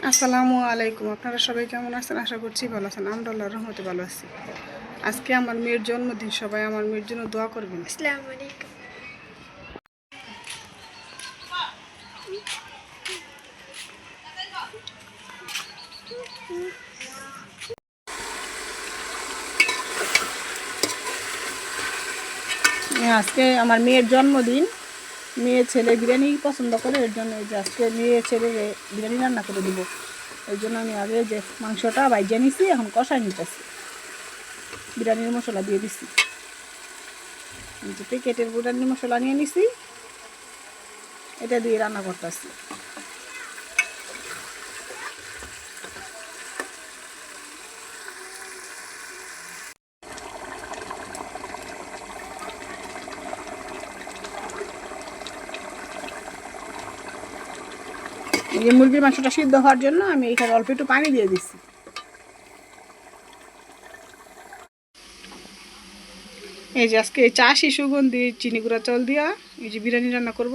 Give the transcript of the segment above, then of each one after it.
আসসালামু আলাইকুম। আপনারা সবাই কেমন আছেন? আশা করছি ভালো আছেন। আমরা আল্লাহর রহমতে ভালো আছি। আজকে আমার মেয়ের জন্মদিন। সবাই আমার মেয়ের জন্য দোয়া করবেন। আসসালামু আলাইকুম। আজকে আমার মেয়ের জন্মদিন। মেয়ে ছেলে বিরিয়ানি পছন্দ করে, এর জন্য যে আজকে মেয়ে ছেলে বিরিয়ানি রান্না করে দিব। এর জন্য আমি আগে যে মাংসটা বাইজে নিছি, এখন কষাই নিতেছি। বিরিয়ানির মশলা দিয়ে দিছি। কেটের বিরিয়ানির মশলা নিয়ে নিছি। এটা দিয়ে রান্না করতেছি। এই যে মুরগির মাংসটা সিদ্ধ হওয়ার জন্য আমি এখানে অল্প একটু পানি দিয়ে দিচ্ছি। এই যে আজকে চাষি সুগন্ধি চিনি গুঁড়া চাল দিয়া এই যে বিরিয়ানি রান্না করব।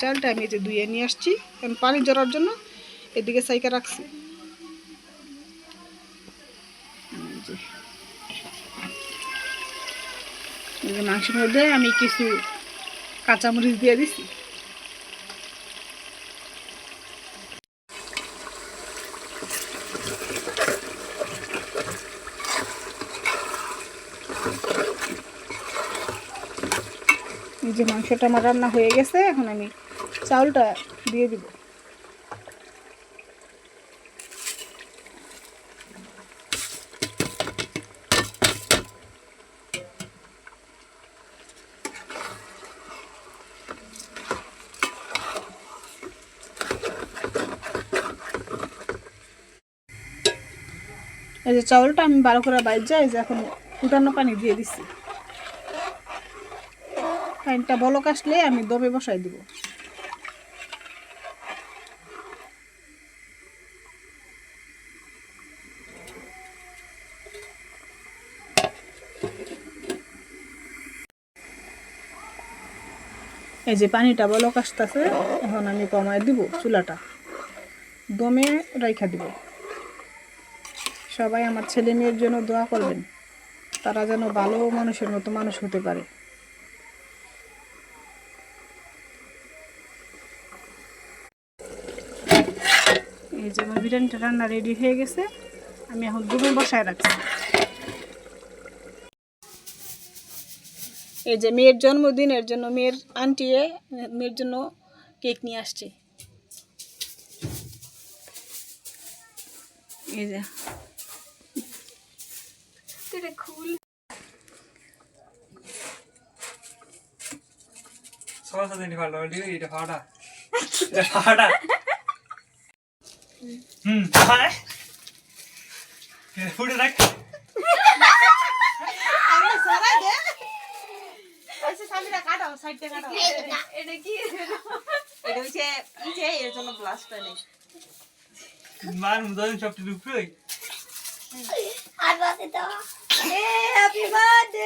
চালটা আমি এই যে ধুয়ে নিয়ে আসছি। এখন পানি জড়ার জন্য এদিকে সাইকে রাখছি। মাংসের মধ্যে আমি কিছু কাঁচামরিচ দিয়ে দিছি এই যে মাংসটা আমার রান্না হয়ে গেছে, এখন আমি চাউলটা দিয়ে দিব। এই যে চাউলটা আমি ভালো করে বাইর যাই, যে এখন ফুটানো পানি দিয়ে দিচ্ছি। পানিটা বলক আসলে আমি দমে বসাই দিব। এই যে পানিটা বলক আসতেছে, এখন আমি কমায় দিব চুলাটা। দমে রাইখা দিব। সবাই আমার ছেলে মেয়ের জন্য দোয়া করবেন, তারা যেন ভালো মানুষের মতো মানুষ হতে পারে। এই যে আমার বিরিয়ানিটা রান্না রেডি হয়ে গেছে, আমি এখন দুপুর বসায় রাখছি। এই যে মেয়ের জন্মদিনের জন্য মেয়ের আন্টি মেয়ের জন্য কেক নিয়ে আসছে। ফাটা ফাটা হুম ফাটা ফুটে রাখ এটা কি? এটা হচ্ছে ই যে এর জন্য ব্লাস্টটা নেই মার মুদান সবটি ঢুকবে আর বাসে তো হ্যাপি বার্থডে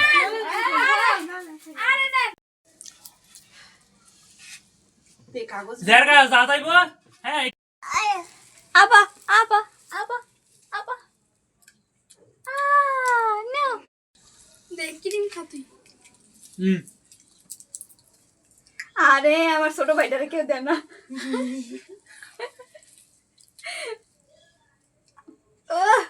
আরে আমার ছোট ভাইটারে কেউ দেন না। ওহ